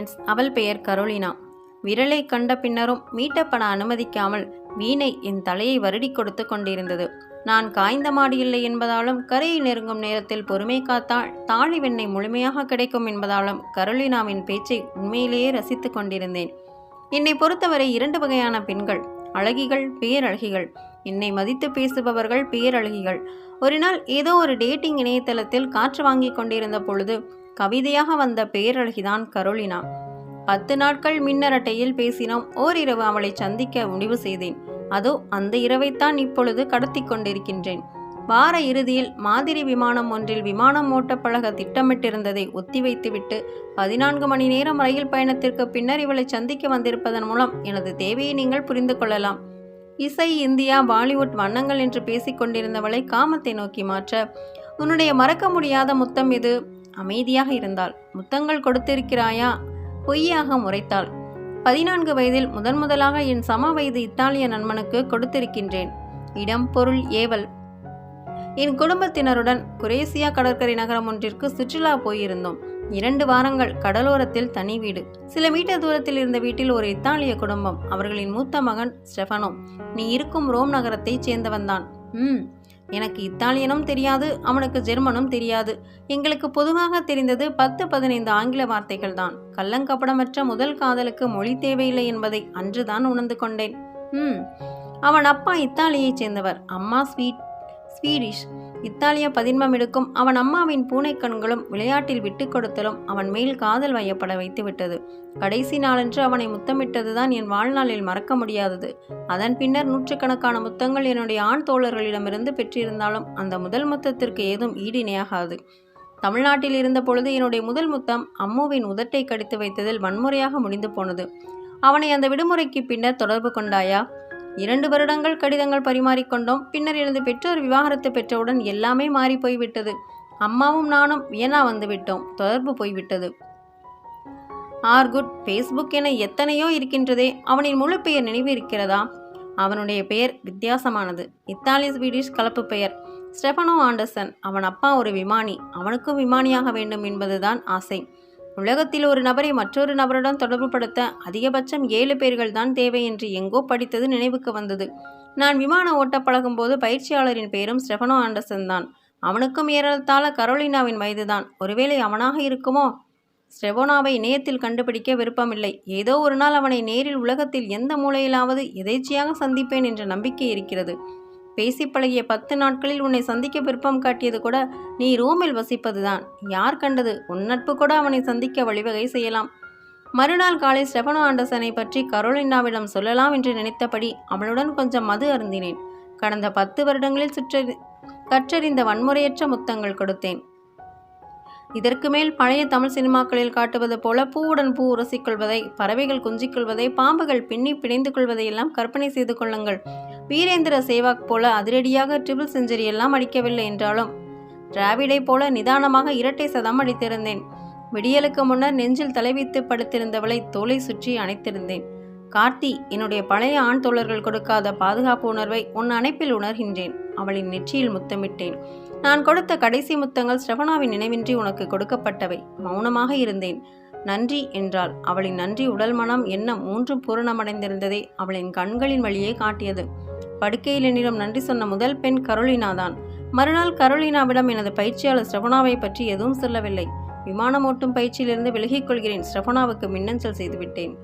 Friends அவள் பெயர் Carolina. விரலை கண்ட பின்னரும் மீட்டப்பட அனுமதிக்காமல் வீணை என் தலையை வருடி கொடுத்து கொண்டிருந்தது. நான் காய்ந்த மாடு இல்லை என்பதாலும் கரையை நெருங்கும் நேரத்தில் பொறுமை காத்தால் தாழி வெண்ணெய் முழுமையாக கிடைக்கும் என்பதாலும் கரோலினாவின் பேச்சை உண்மையிலேயே ரசித்துக் கொண்டிருந்தேன். என்னை பொறுத்தவரை இரண்டு வகையான பெண்கள் அழகிகள் பேரழகிகள். என்னை மதித்து பேசுபவர்கள் பேரழகிகள். ஒரு நாள் ஏதோ ஒரு டேட்டிங் இணையதளத்தில் காற்று வாங்கி கொண்டிருந்த பொழுது கவிதையாக வந்த பேரழகிதான் கரோலினா. பத்து நாட்கள் மின்னரட்டையில் பேசினோம். ஓரிரவு அவளை சந்திக்க முடிவு செய்தேன். அதோ அந்த இரவைத்தான் இப்பொழுது கடத்தி கொண்டிருக்கின்றேன். வார இறுதியில் மாதிரி விமானம் ஒன்றில் விமானம் ஓட்டப்பழக திட்டமிட்டிருந்ததை ஒத்திவைத்துவிட்டு பதினான்கு மணி நேரம் ரயில் பயணத்திற்கு பின்னர் இவளை சந்திக்க வந்திருப்பதன் மூலம் எனது தேவையை நீங்கள் புரிந்து கொள்ளலாம். இசை இந்தியா பாலிவுட் வண்ணங்கள் என்று பேசிக்கொண்டிருந்தவளை காமத்தை நோக்கி மாற்ற. உன்னுடைய மறக்க முடியாத முத்தம் இது அமைதியாக இருந்தாள். முத்தங்கள் கொடுத்திருக்கிறாயா? பொய்யாக முறைத்தாள். பதினான்கு வயதில் முதன் முதலாக என் சம வயது இத்தாலிய நண்பனுக்கு கொடுத்திருக்கின்றேன். இடம் பொருள் ஏவல். என் குடும்பத்தினருடன் குரேசியா கடற்கரை நகரம் ஒன்றிற்கு சுற்றுலா போயிருந்தோம். இரண்டு வாரங்கள் கடலோரத்தில் தனி வீடு. சில மீட்டர் தூரத்தில் இருந்த வீட்டில் ஒரு இத்தாலிய குடும்பம். அவர்களின் மூத்த மகன் ஸ்டெஃபனோ. நீ இருக்கும் ரோம் நகரத்தைச் சேர்ந்தவன்தான். ம். எனக்கு இத்தாலியனும் தெரியாது அவனுக்கு ஜெர்மனும் தெரியாது. எங்களுக்கு பொதுவாக தெரிந்தது பத்து பதினைந்து ஆங்கில வார்த்தைகள் தான். கள்ளங்கப்படமற்ற முதல் காதலுக்கு மொழி தேவையில்லை என்பதை அன்றுதான் உணர்ந்து கொண்டேன். ம். அவன் அப்பா இத்தாலியைச் சேர்ந்தவர். அம்மா ஸ்வீட் ஸ்வீடிஷ். இத்தாலிய பதின்மம் எடுக்கும் அவன் அம்மாவின் பூனை கண்களும் விளையாட்டில் விட்டு கொடுத்தலும் அவன் மேல் காதல் வையப்பட வைத்துவிட்டது கடைசி நாளன்று அவனை முத்தமிட்டதுதான் என் வாழ்நாளில் மறக்க முடியாதது. அதன் பின்னர் நூற்றுக்கணக்கான முத்தங்கள் என்னுடைய ஆண் தோழர்களிடமிருந்து பெற்றிருந்தாலும் அந்த முதல் முத்தத்திற்கு ஏதும் ஈடிணையாகாது. தமிழ்நாட்டில் இருந்த பொழுது என்னுடைய முதல் முத்தம் அம்முவின் உதட்டை கடித்து வைத்ததில் வன்முறையாக முடிந்து போனது. அவனை அந்த விடுமுறைக்கு பின்னர் தொடர்பு கொண்டாயா? இரண்டு வருடங்கள் கடிதங்கள் பரிமாறிக்கொண்டோம். பின்னர் எனது பெற்றோர் விவாகரத்து பெற்றவுடன் எல்லாமே மாறி போய்விட்டது. அம்மாவும் நானும் வியனா வந்துவிட்டோம் தொடர்பு போய்விட்டது. ஆர்குட் ஃபேஸ்புக் என எத்தனையோ இருக்கின்றதே அவனின் முழு பெயர் நினைவு இருக்கிறதா? அவனுடைய பெயர் வித்தியாசமானது. இத்தாலி ஸ்வீடிஷ் கலப்பு பெயர். ஸ்டெஃபனோ ஆண்டர்சன் அவன் அப்பா ஒரு விமானி. அவனுக்கும் விமானியாக வேண்டும் என்பதுதான் ஆசை. உலகத்தில் ஒரு நபரை மற்றொரு நபருடன் தொடர்புபடுத்த அதிகபட்சம் ஏழு பேர்கள் தான் தேவை என்று எங்கோ படித்தது நினைவுக்கு வந்தது. நான் விமான ஓட்ட பழகும்போது பயிற்சியாளரின் பெயரும் ஸ்டெஃபனோ ஆண்டர்சன் தான் அவனுக்கும் ஏறத்தாழ கரோலினாவின் வயதுதான். ஒருவேளை அவனாக இருக்குமோ? ஸ்டெபோனாவை இணையத்தில் கண்டுபிடிக்க விருப்பமில்லை. ஏதோ ஒரு நாள் அவனை நேரில் உலகத்தில் எந்த மூலையிலாவது எதேச்சியாக சந்திப்பேன் என்ற நம்பிக்கை இருக்கிறது. பேசி பழகிய பத்து நாட்களில் உன்னை சந்திக்க விருப்பம் காட்டியது கூட நீ ரோமில் வசிப்பதுதான். யார் கண்டது? உன் நட்பு கூட அவனை சந்திக்க வழிவகை செய்யலாம். மறுநாள் காலை ஸ்டெபனோ ஆண்டர்சனை பற்றி கரோலினாவிடம் சொல்லலாம் என்று நினைத்தபடி அவளுடன் கொஞ்சம் மது அருந்தினேன். கடந்த பத்து வருடங்களில் சுற்றறி கற்றறிந்த வன்முறையற்ற முத்தங்கள் கொடுத்தேன். இதற்கு மேல் பழைய தமிழ் சினிமாக்களில் காட்டுவது போல பூவுடன் பூ உரசிக்கொள்வதை பறவைகள் குஞ்சிக்கொள்வதை பாம்புகள் பின்னி பிணைந்து கொள்வதை எல்லாம் கற்பனை செய்து கொள்ளுங்கள். வீரேந்திர சேவாக் போல அதிரடியாக ட்ரிபிள் செஞ்சுரி எல்லாம் அடிக்கவில்லை என்றாலும் டிராவிடை போல நிதானமாக இரட்டை சதம் அடித்திருந்தேன். விடியலுக்கு முன்னர் நெஞ்சில் தலைவித்து படுத்திருந்தவளை தோலை சுற்றி அணைத்திருந்தேன். கார்த்தி என்னுடைய பழைய ஆண் தோழர்கள் கொடுக்காத பாதுகாப்பு உணர்வை உன் அணைப்பில் உணர்கின்றேன். அவளின் நெற்றியில் முத்தமிட்டேன். நான் கொடுத்த கடைசி முத்தங்கள் ஸ்ரவணாவின் நினைவின்றி உனக்கு கொடுக்கப்பட்டவை. மௌனமாக இருந்தேன். நன்றி என்றாள். அவளின் நன்றி உடல் மனம் எண்ணம் மூன்றும் பூரணமடைந்திருந்ததை அவளின் கண்களின் வழியே காட்டியது. படுக்கையில் என்னிடம் நன்றி சொன்ன முதல் பெண் கரோலினா தான் மறுநாள் கரோலினாவிடம் எனது பயிற்சியாளர் ஸ்ரவணாவை பற்றி எதுவும் சொல்லவில்லை. விமானம் ஓட்டும் பயிற்சியிலிருந்து விலகிக் கொள்கிறேன். ஸ்ரவணாவுக்கு மின்னஞ்சல் செய்துவிட்டேன்.